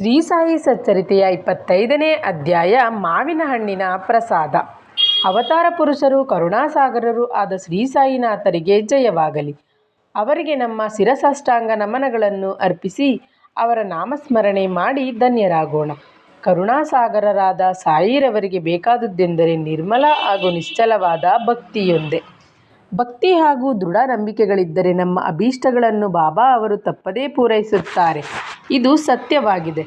ಶ್ರೀ ಸಾಯಿ ಸಚ್ಚರಿತೆಯ ಇಪ್ಪತ್ತೈದನೇ ಅಧ್ಯಾಯ ಮಾವಿನ ಹಣ್ಣಿನ ಪ್ರಸಾದ. ಅವತಾರ ಪುರುಷರು, ಕರುಣಾಸಾಗರರು ಆದ ಶ್ರೀ ಸಾಯಿನಾಥರಿಗೆ ಜಯವಾಗಲಿ. ಅವರಿಗೆ ನಮ್ಮ ಶಿರಸಾಷ್ಟಾಂಗ ನಮನಗಳನ್ನು ಅರ್ಪಿಸಿ ಅವರ ನಾಮಸ್ಮರಣೆ ಮಾಡಿ ಧನ್ಯರಾಗೋಣ. ಕರುಣಾಸಾಗರರಾದ ಸಾಯಿರವರಿಗೆ ಬೇಕಾದುದೆಂದರೆ ನಿರ್ಮಲ ಹಾಗೂ ನಿಶ್ಚಲವಾದ ಭಕ್ತಿಯೊಂದೇ. ಭಕ್ತಿ ಹಾಗೂ ದೃಢ ನಂಬಿಕೆಗಳಿದ್ದರೆ ನಮ್ಮ ಅಭೀಷ್ಟಗಳನ್ನು ಬಾಬಾ ಅವರು ತಪ್ಪದೇ ಪೂರೈಸುತ್ತಾರೆ. ಇದು ಸತ್ಯವಾಗಿದೆ.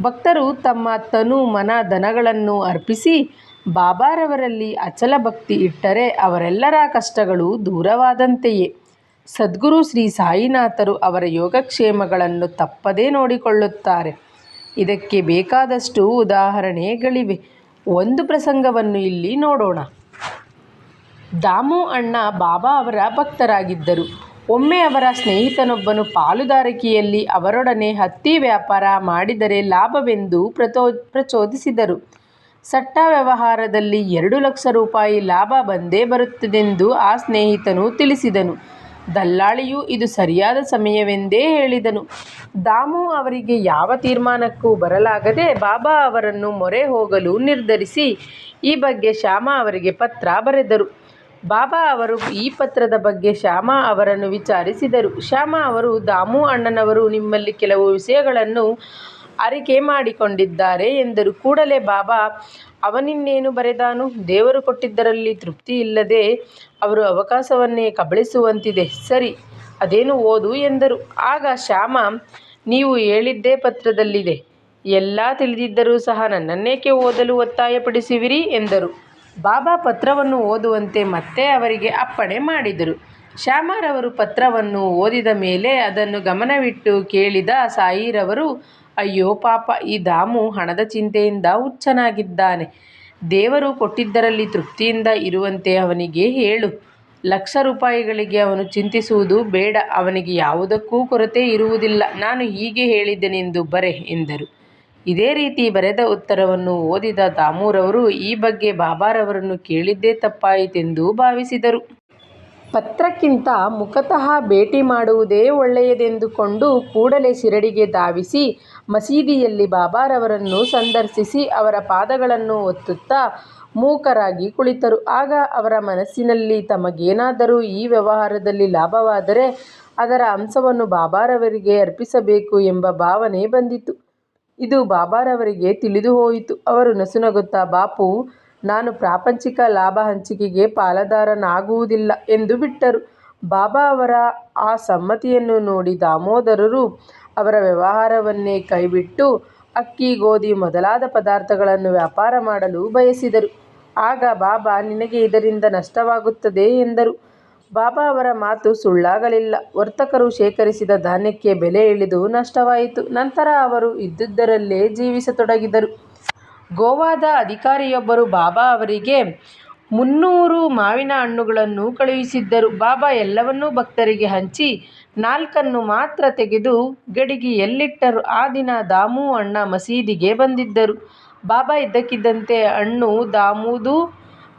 ಭಕ್ತರು ತಮ್ಮ ತನು ಮನ ಧನಗಳನ್ನು ಅರ್ಪಿಸಿ ಬಾಬಾರವರಲ್ಲಿ ಅಚಲ ಭಕ್ತಿ ಇಟ್ಟರೆ ಅವರೆಲ್ಲರ ಕಷ್ಟಗಳು ದೂರವಾದಂತೆಯೇ. ಸದ್ಗುರು ಶ್ರೀ ಸಾಯಿನಾಥರು ಅವರ ಯೋಗಕ್ಷೇಮಗಳನ್ನು ತಪ್ಪದೇ ನೋಡಿಕೊಳ್ಳುತ್ತಾರೆ. ಇದಕ್ಕೆ ಬೇಕಾದಷ್ಟು ಉದಾಹರಣೆಗಳಿವೆ. ಒಂದು ಪ್ರಸಂಗವನ್ನು ಇಲ್ಲಿ ನೋಡೋಣ. ದಾಮು ಅಣ್ಣ ಬಾಬಾ ಅವರ ಭಕ್ತರಾಗಿದ್ದರು. ಒಮ್ಮೆ ಅವರ ಸ್ನೇಹಿತನೊಬ್ಬನು ಪಾಲುದಾರಿಕೆಯಲ್ಲಿ ಅವರೊಡನೆ ಹತ್ತಿ ವ್ಯಾಪಾರ ಮಾಡಿದರೆ ಲಾಭವೆಂದು ಪ್ರಚೋ, ಪ್ರಚೋದಿಸಿದರು. ಸಟ್ಟ ವ್ಯವಹಾರದಲ್ಲಿ ಎರಡು ಲಕ್ಷ ರೂಪಾಯಿ ಲಾಭ ಬಂದೇ ಬರುತ್ತದೆಂದು ಆ ಸ್ನೇಹಿತನು ತಿಳಿಸಿದನು. ದಲ್ಲಾಳಿಯು ಇದು ಸರಿಯಾದ ಸಮಯವೆಂದೇ ಹೇಳಿದನು. ದಾಮು ಅವರಿಗೆ ಯಾವ ತೀರ್ಮಾನಕ್ಕೂ ಬರಲಾಗದೆ ಬಾಬಾ ಅವರನ್ನು ಮೊರೆ ಹೋಗಲು ನಿರ್ಧರಿಸಿ ಈ ಬಗ್ಗೆ ಶ್ಯಾಮ ಅವರಿಗೆ ಪತ್ರ ಬರೆದರು. ಬಾಬಾ ಅವರು ಈ ಪತ್ರದ ಬಗ್ಗೆ ಶ್ಯಾಮ ಅವರನ್ನು ವಿಚಾರಿಸಿದರು. ಶ್ಯಾಮ ಅವರು ದಾಮು ಅಣ್ಣನವರು ನಿಮ್ಮಲ್ಲಿ ಕೆಲವು ವಿಷಯಗಳನ್ನು ಅರಿಕೆ ಮಾಡಿಕೊಂಡಿದ್ದಾರೆ ಎಂದರು. ಕೂಡಲೇ ಬಾಬಾ, ಅವನಿನ್ನೇನು ಬರೆದಾನು? ದೇವರು ಕೊಟ್ಟಿದ್ದರಲ್ಲಿ ತೃಪ್ತಿ ಇಲ್ಲದೆ ಅವರು ಅವಕಾಶವನ್ನೇ ಕಬಳಿಸುವಂತಿದೆ. ಸರಿ, ಅದೇನು ಓದು ಎಂದರು. ಆಗ ಶ್ಯಾಮ, ನೀವು ಹೇಳಿದ್ದೇ ಪತ್ರದಲ್ಲಿದೆ. ಎಲ್ಲ ತಿಳಿದಿದ್ದರೂ ಸಹ ನನ್ನನ್ನೇಕೆ ಓದಲು ಒತ್ತಾಯಪಡಿಸುವಿರಿ? ಎಂದರು. ಬಾಬಾ ಪತ್ರವನ್ನು ಓದುವಂತೆ ಮತ್ತೆ ಅವರಿಗೆ ಅಪ್ಪಣೆ ಮಾಡಿದರು. ಶ್ಯಾಮರವರು ಪತ್ರವನ್ನು ಓದಿದ ಮೇಲೆ ಅದನ್ನು ಗಮನವಿಟ್ಟು ಕೇಳಿದ ಸಾಯಿರವರು ಅಯ್ಯೋ ಪಾಪ, ಈ ದಾಮು ಹಣದ ಚಿಂತೆಯಿಂದ ಹುಚ್ಚನಾಗಿದ್ದಾನೆ. ದೇವರು ಕೊಟ್ಟಿದ್ದರಲ್ಲಿ ತೃಪ್ತಿಯಿಂದ ಇರುವಂತೆ ಅವನಿಗೆ ಹೇಳು. ಲಕ್ಷ ರೂಪಾಯಿಗಳಿಗೆ ಅವನು ಚಿಂತಿಸುವುದು ಬೇಡ. ಅವನಿಗೆ ಯಾವುದಕ್ಕೂ ಕೊರತೆ ಇರುವುದಿಲ್ಲ. ನಾನು ಹೀಗೆ ಹೇಳಿದ್ದೆನೆಂದು ಬರೆ, ಎಂದರು. ಇದೇ ರೀತಿ ಬರೆದ ಉತ್ತರವನ್ನು ಓದಿದ ದಾಮೂರವರು ಈ ಬಗ್ಗೆ ಬಾಬಾರವರನ್ನು ಕೇಳಿದ್ದೇ ತಪ್ಪಾಯಿತೆಂದು ಭಾವಿಸಿದರು. ಪತ್ರಕ್ಕಿಂತ ಮುಖತಃ ಭೇಟಿ ಮಾಡುವುದೇ ಒಳ್ಳೆಯದೆಂದುಕೊಂಡು ಕೂಡಲೇ ಶಿರಡಿಗೆ ಧಾವಿಸಿ ಮಸೀದಿಯಲ್ಲಿ ಬಾಬಾರವರನ್ನು ಸಂದರ್ಶಿಸಿ ಅವರ ಪಾದಗಳನ್ನು ಒತ್ತುತ್ತಾ ಮೂಕರಾಗಿ ಕುಳಿತರು. ಆಗ ಅವರ ಮನಸ್ಸಿನಲ್ಲಿ ತಮಗೇನಾದರೂ ಈ ವ್ಯವಹಾರದಲ್ಲಿ ಲಾಭವಾದರೆ ಅದರ ಅಂಶವನ್ನು ಬಾಬಾರವರಿಗೆ ಅರ್ಪಿಸಬೇಕು ಎಂಬ ಭಾವನೆ ಬಂದಿತು. ಇದು ಬಾಬಾರವರಿಗೆ ತಿಳಿದು ಹೋಯಿತು. ಅವರು ನಸುನಗುತ್ತಾ, ಬಾಪು, ನಾನು ಪ್ರಾಪಂಚಿಕ ಲಾಭ ಹಂಚಿಕೆಗೆ ಪಾಲುದಾರನಾಗುವುದಿಲ್ಲ ಎಂದು ಬಿಟ್ಟರು. ಬಾಬಾ ಅವರ ಆ ಸಮ್ಮತಿಯನ್ನು ನೋಡಿ ದಾಮೋದರರು ಅವರ ವ್ಯವಹಾರವನ್ನೇ ಕೈಬಿಟ್ಟು ಅಕ್ಕಿ, ಗೋಧಿ ಮೊದಲಾದ ಪದಾರ್ಥಗಳನ್ನು ವ್ಯಾಪಾರ ಮಾಡಲು ಬಯಸಿದರು. ಆಗ ಬಾಬಾ, ನಿನಗೆ ಇದರಿಂದ ನಷ್ಟವಾಗುತ್ತದೆ ಎಂದರು. ಬಾಬಾ ಅವರ ಮಾತು ಸುಳ್ಳಾಗಲಿಲ್ಲ. ವರ್ತಕರು ಶೇಖರಿಸಿದ ಧಾನ್ಯಕ್ಕೆ ಬೆಲೆ ಇಳಿದು ನಷ್ಟವಾಯಿತು. ನಂತರ ಅವರು ಇದ್ದುದರಲ್ಲೇ ಜೀವಿಸತೊಡಗಿದರು. ಗೋವಾದ ಅಧಿಕಾರಿಯೊಬ್ಬರು ಬಾಬಾ ಅವರಿಗೆ ಮುನ್ನೂರು ಮಾವಿನ ಹಣ್ಣುಗಳನ್ನು ಕಳುಹಿಸಿದ್ದರು. ಬಾಬಾ ಎಲ್ಲವನ್ನೂ ಭಕ್ತರಿಗೆ ಹಂಚಿ ನಾಲ್ಕನ್ನು ಮಾತ್ರ ತೆಗೆದು ಗಡಿಗೆಯಲ್ಲಿಟ್ಟರು. ಆ ದಿನ ದಾಮು ಅಣ್ಣ ಮಸೀದಿಗೆ ಬಂದಿದ್ದರು. ಬಾಬಾ ಇದ್ದಕ್ಕಿದ್ದಂತೆ ಹಣ್ಣು ದಾಮುದು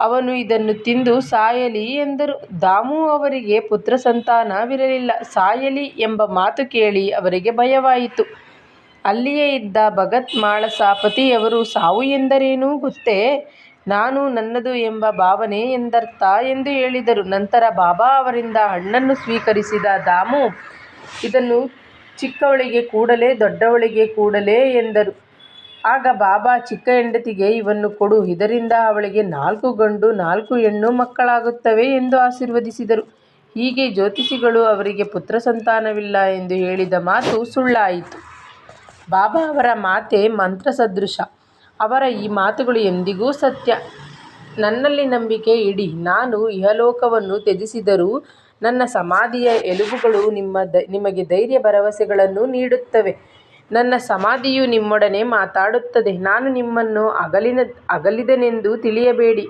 ಅವನು ಇದನ್ನು ತಿಂದು ಸಾಯಲಿ ಎಂದರು. ದಾಮು ಅವರಿಗೆ ಪುತ್ರ ಸಂತಾನವಿರಲಿಲ್ಲ. ಸಾಯಲಿ ಎಂಬ ಮಾತು ಕೇಳಿ ಅವರಿಗೆ ಭಯವಾಯಿತು. ಅಲ್ಲಿಯೇ ಇದ್ದ ಭಗತ್ ಮಾಳಸಾಪತಿಯವರು ಸಾವು ಎಂದರೇನು ಗೊತ್ತೇ? ನಾನು ನನ್ನದು ಎಂಬ ಭಾವನೆ ಎಂದರ್ಥ? ಎಂದು ಹೇಳಿದರು. ನಂತರ ಬಾಬಾ ಅವರಿಂದ ಹಣ್ಣನ್ನು ಸ್ವೀಕರಿಸಿದ ದಾಮು, ಇದನ್ನು ಚಿಕ್ಕವಳಿಗೆ ಕೂಡಲೇ, ದೊಡ್ಡವಳಿಗೆ ಕೂಡಲೇ ಎಂದರು. ಆಗ ಬಾಬಾ ಚಿಕ್ಕ ಹೆಂಡತಿಗೆ ಇವನ್ನು ಕೊಡು, ಇದರಿಂದ ಅವಳಿಗೆ ನಾಲ್ಕು ಗಂಡು, ನಾಲ್ಕು ಹೆಣ್ಣು ಮಕ್ಕಳಾಗುತ್ತವೆ ಎಂದು ಆಶೀರ್ವದಿಸಿದರು. ಹೀಗೆ ಜ್ಯೋತಿಷಿಗಳು ಅವರಿಗೆ ಪುತ್ರ ಸಂತಾನವಿಲ್ಲ ಎಂದು ಹೇಳಿದ ಮಾತು ಸುಳ್ಳಾಯಿತು. ಬಾಬಾ ಅವರ ಮಾತೆ ಮಂತ್ರ ಸದೃಶ ಅವರ ಈ ಮಾತುಗಳು ಎಂದಿಗೂ ಸತ್ಯ. ನನ್ನಲ್ಲಿ ನಂಬಿಕೆ ಇಡಿ, ನಾನು ಇಹಲೋಕವನ್ನು ತ್ಯಜಿಸಿದರೂ ನನ್ನ ಸಮಾಧಿಯ ಎಲುಬುಗಳು ನಿಮ್ಮ ದ, ನಿಮಗೆ ಧೈರ್ಯ ಭರವಸೆಗಳನ್ನು ನೀಡುತ್ತವೆ. ನನ್ನ ಸಮಾಧಿಯು ನಿಮ್ಮೊಡನೆ ಮಾತಾಡುತ್ತದೆ. ನಾನು ನಿಮ್ಮನ್ನು ಅಗಲಿನ ಅಗಲಿದೆನೆಂದು ತಿಳಿಯಬೇಡಿ.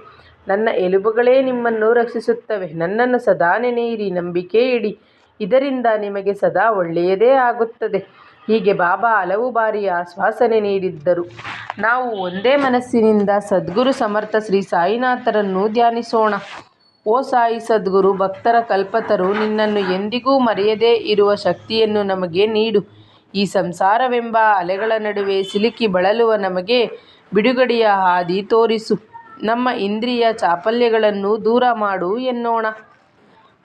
ನನ್ನ ಎಲುಬುಗಳೇ ನಿಮ್ಮನ್ನು ರಕ್ಷಿಸುತ್ತವೆ. ನನ್ನನ್ನು ಸದಾ ನೆನೆಯಿರಿ, ನಂಬಿಕೆ ಇಡಿ. ಇದರಿಂದ ನಿಮಗೆ ಸದಾ ಒಳ್ಳೆಯದೇ ಆಗುತ್ತದೆ. ಹೀಗೆ ಬಾಬಾ ಹಲವು ಬಾರಿ ಆಶ್ವಾಸನೆ ನೀಡಿದ್ದರು. ನಾವು ಒಂದೇ ಮನಸ್ಸಿನಿಂದ ಸದ್ಗುರು ಸಮರ್ಥ ಶ್ರೀ ಸಾಯಿನಾಥರನ್ನು ಧ್ಯಾನಿಸೋಣ. ಓ ಸಾಯಿ ಸದ್ಗುರು, ಭಕ್ತರ ಕಲ್ಪತರು, ನಿನ್ನನ್ನು ಎಂದಿಗೂ ಮರೆಯದೇ ಇರುವ ಶಕ್ತಿಯನ್ನು ನಮಗೆ ನೀಡು. ಈ ಸಂಸಾರವೆಂಬ ಅಲೆಗಳ ನಡುವೆ ಸಿಲುಕಿ ಬಳಲುವ ನಮಗೆ ಬಿಡುಗಡೆಯ ಹಾದಿ ತೋರಿಸು. ನಮ್ಮ ಇಂದ್ರಿಯ ಚಾಪಲ್ಯಗಳನ್ನು ದೂರ ಮಾಡು ಎನ್ನೋಣ.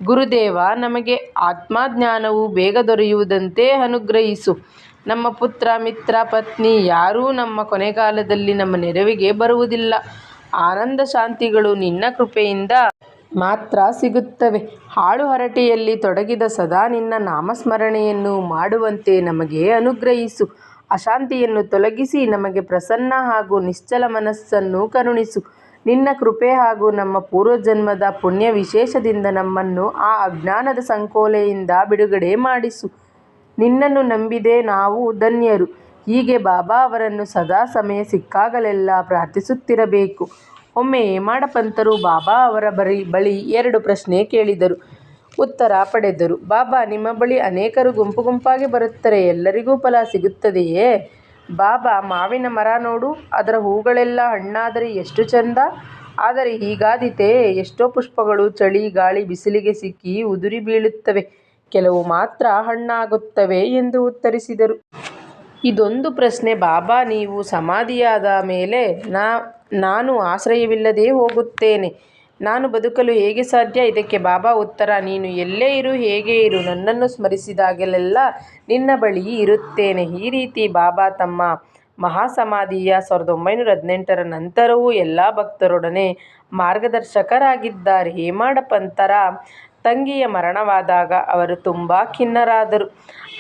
ಗುರುದೇವ, ನಮಗೆ ಆತ್ಮಜ್ಞಾನವು ಬೇಗ ದೊರೆಯುವುದಂತೆ ಅನುಗ್ರಹಿಸು. ನಮ್ಮ ಪುತ್ರ, ಮಿತ್ರ, ಪತ್ನಿ ಯಾರೂ ನಮ್ಮ ಕೊನೆಗಾಲದಲ್ಲಿ ನಮ್ಮ ನೆರವಿಗೆ ಬರುವುದಿಲ್ಲ. ಆನಂದ ಶಾಂತಿಗಳು ನಿನ್ನ ಕೃಪೆಯಿಂದ ಮಾತ್ರ ಸಿಗುತ್ತವೆ. ಹಾಳು ಹರಟೆಯಲ್ಲಿ ತೊಡಗಿದ ಸದಾ ನಿನ್ನ ನಾಮಸ್ಮರಣೆಯನ್ನು ಮಾಡುವಂತೆ ನಮಗೆ ಅನುಗ್ರಹಿಸು. ಅಶಾಂತಿಯನ್ನು ತೊಲಗಿಸಿ ನಮಗೆ ಪ್ರಸನ್ನ ಹಾಗೂ ನಿಶ್ಚಲ ಮನಸ್ಸನ್ನು ಕರುಣಿಸು. ನಿನ್ನ ಕೃಪೆ ಹಾಗೂ ನಮ್ಮ ಪೂರ್ವಜನ್ಮದ ಪುಣ್ಯ ವಿಶೇಷದಿಂದ ನಮ್ಮನ್ನು ಆ ಅಜ್ಞಾನದ ಸಂಕೋಲೆಯಿಂದ ಬಿಡುಗಡೆ ಮಾಡಿಸು. ನಿನ್ನನ್ನು ನಂಬಿದೆ ನಾವು ಧನ್ಯರು. ಹೀಗೆ ಬಾಬಾ ಅವರನ್ನು ಸದಾ ಸಮಯ ಸಿಕ್ಕಾಗಲೆಲ್ಲ ಪ್ರಾರ್ಥಿಸುತ್ತಿರಬೇಕು. ಒಮ್ಮೆ ಹೇಮಾಡಪಂತರು ಬಾಬಾ ಅವರ ಬರಿ ಬಳಿ ಎರಡು ಪ್ರಶ್ನೆ ಕೇಳಿದರು. ಉತ್ತರ ಪಡೆದರು. ಬಾಬಾ, ನಿಮ್ಮ ಬಳಿ ಅನೇಕರು ಗುಂಪು ಗುಂಪಾಗಿ ಬರುತ್ತಾರೆ. ಎಲ್ಲರಿಗೂ ಫಲ ಸಿಗುತ್ತದೆಯೇ? ಬಾಬಾ, ಮಾವಿನ ಮರ ನೋಡು. ಅದರ ಹೂಗಳೆಲ್ಲ ಹಣ್ಣಾದರೆ ಎಷ್ಟು ಚಂದ? ಆದರೆ ಹೀಗಾದೀತೆ ಎಷ್ಟೋ ಪುಷ್ಪಗಳು ಚಳಿ, ಗಾಳಿ, ಬಿಸಿಲಿಗೆ ಸಿಕ್ಕಿ ಉದುರಿ ಬೀಳುತ್ತವೆ. ಕೆಲವು ಮಾತ್ರ ಹಣ್ಣಾಗುತ್ತವೆ ಎಂದು ಉತ್ತರಿಸಿದರು. ಇದೊಂದು ಪ್ರಶ್ನೆ. ಬಾಬಾ, ನೀವು ಸಮಾಧಿಯಾದ ಮೇಲೆ ನಾ ನಾನು ಆಶ್ರಯವಿಲ್ಲದೆ ಹೋಗುತ್ತೇನೆ. ನಾನು ಬದುಕಲು ಹೇಗೆ ಸಾಧ್ಯ? ಇದಕ್ಕೆ ಬಾಬಾ ಉತ್ತರ, ನೀನು ಎಲ್ಲೇ ಇರು, ಹೇಗೆ ಇರು, ನನ್ನನ್ನು ಸ್ಮರಿಸಿದಾಗಲೆಲ್ಲ ನಿನ್ನ ಬಳಿ ಇರುತ್ತೇನೆ. ಈ ರೀತಿ ಬಾಬಾ ತಮ್ಮ ಮಹಾಸಮಾಧಿಯ ಸಾವಿರದ ಒಂಬೈನೂರ ಹದಿನೆಂಟರ ನಂತರವೂ ಎಲ್ಲ ಭಕ್ತರೊಡನೆ ಮಾರ್ಗದರ್ಶಕರಾಗಿದ್ದಾರೆ. ಹೇಮಾಡ ಪಂತರ ತಂಗಿಯ ಮರಣವಾದಾಗ ಅವರು ತುಂಬ ಖಿನ್ನರಾದರು.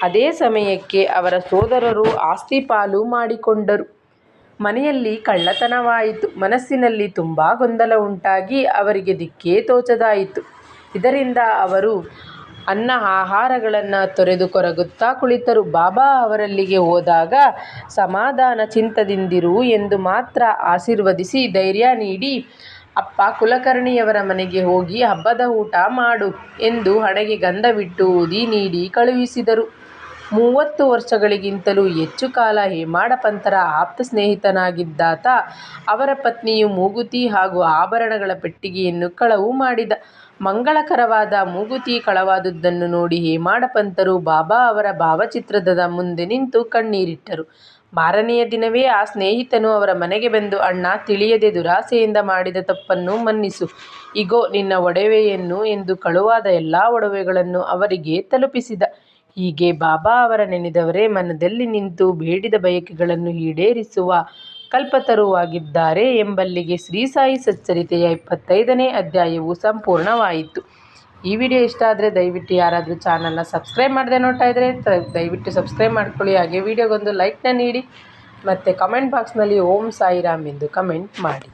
ಅದೇ ಸಮಯಕ್ಕೆ ಅವರ ಸೋದರರು ಆಸ್ತಿ ಪಾಲು ಮಾಡಿಕೊಂಡರು. ಮನೆಯಲ್ಲಿ ಕಳ್ಳತನವಾಯಿತು. ಮನಸ್ಸಿನಲ್ಲಿ ತುಂಬ ಗೊಂದಲ ಉಂಟಾಗಿ ಅವರಿಗೆ ದಿಕ್ಕೇ ತೋಚದಾಯಿತು. ಇದರಿಂದ ಅವರು ಅನ್ನ ಆಹಾರಗಳನ್ನು ತೊರೆದು ಕೊರಗುತ್ತಾ ಕುಳಿತರು. ಬಾಬಾ ಅವರಲ್ಲಿಗೆ ಹೋದಾಗ ಸಮಾಧಾನ ಚಿಂತದಿಂದಿರು ಎಂದು ಮಾತ್ರ ಆಶೀರ್ವದಿಸಿ ಧೈರ್ಯ ನೀಡಿ, ಅಪ್ಪ, ಕುಲಕರ್ಣಿಯವರ ಮನೆಗೆ ಹೋಗಿ ಹಬ್ಬದ ಊಟ ಮಾಡು ಎಂದು ಹಣೆಗೆ ಗಂಧವಿಟ್ಟು ಊದಿ ನೀಡಿ ಕಳುಹಿಸಿದರು. ಮೂವತ್ತು ವರ್ಷಗಳಿಗಿಂತಲೂ ಹೆಚ್ಚು ಕಾಲ ಹೇಮಾಡ ಪಂಥರ ಆಪ್ತ ಸ್ನೇಹಿತನಾಗಿದ್ದಾತ. ಅವರ ಪತ್ನಿಯು ಮೂಗುತಿ ಹಾಗೂ ಆಭರಣಗಳ ಪೆಟ್ಟಿಗೆಯನ್ನು ಕಳವು ಮಾಡಿದ. ಮಂಗಳಕರವಾದ ಮೂಗುತಿ ಕಳವಾದುದನ್ನು ನೋಡಿ ಹೇಮಾಡ ಪಂಥರು ಬಾಬಾ ಅವರ ಭಾವಚಿತ್ರದ ಮುಂದೆ ನಿಂತು ಕಣ್ಣೀರಿಟ್ಟರು. ಮಾರನೆಯ ದಿನವೇ ಆ ಸ್ನೇಹಿತನು ಅವರ ಮನೆಗೆ ಬಂದು, ಅಣ್ಣ, ತಿಳಿಯದೆ ದುರಾಸೆಯಿಂದ ಮಾಡಿದ ತಪ್ಪನ್ನು ಮನ್ನಿಸು. ಇಗೋ, ನಿನ್ನ ಒಡವೆಯನ್ನು ಎಂದು ಕಳುವಾದ ಎಲ್ಲ ಒಡವೆಗಳನ್ನು ಅವರಿಗೆ ತಲುಪಿಸಿದ. ಹೀಗೆ ಬಾಬಾ ಅವರ ನೆನೆದವರೇ ಮನದಲ್ಲಿ ನಿಂತು ಬೇಡಿದ ಬಯಕೆಗಳನ್ನು ಈಡೇರಿಸುವ ಕಲ್ಪತರುವಾಗಿದ್ದಾರೆ ಎಂಬಲ್ಲಿಗೆ ಶ್ರೀ ಸಾಯಿ ಸಚ್ಚರಿತೆಯ ಇಪ್ಪತ್ತೈದನೇ ಅಧ್ಯಾಯವು ಸಂಪೂರ್ಣವಾಯಿತು. ಈ ವಿಡಿಯೋ ಇಷ್ಟ ಆದರೆ ದಯವಿಟ್ಟು ಯಾರಾದರೂ ಚಾನಲ್ನ ಸಬ್ಸ್ಕ್ರೈಬ್ ಮಾಡದೆ ನೋಡ್ತಾ ಇದ್ದರೆ ದಯವಿಟ್ಟು ಸಬ್ಸ್ಕ್ರೈಬ್ ಮಾಡ್ಕೊಳ್ಳಿ. ಹಾಗೆ ವಿಡಿಯೋಗೊಂದು ಲೈಕ್ನ ನೀಡಿ ಮತ್ತು ಕಮೆಂಟ್ ಬಾಕ್ಸ್ನಲ್ಲಿ ಓಂ ಸಾಯಿರಾಮ್ ಎಂದು ಕಮೆಂಟ್ ಮಾಡಿ.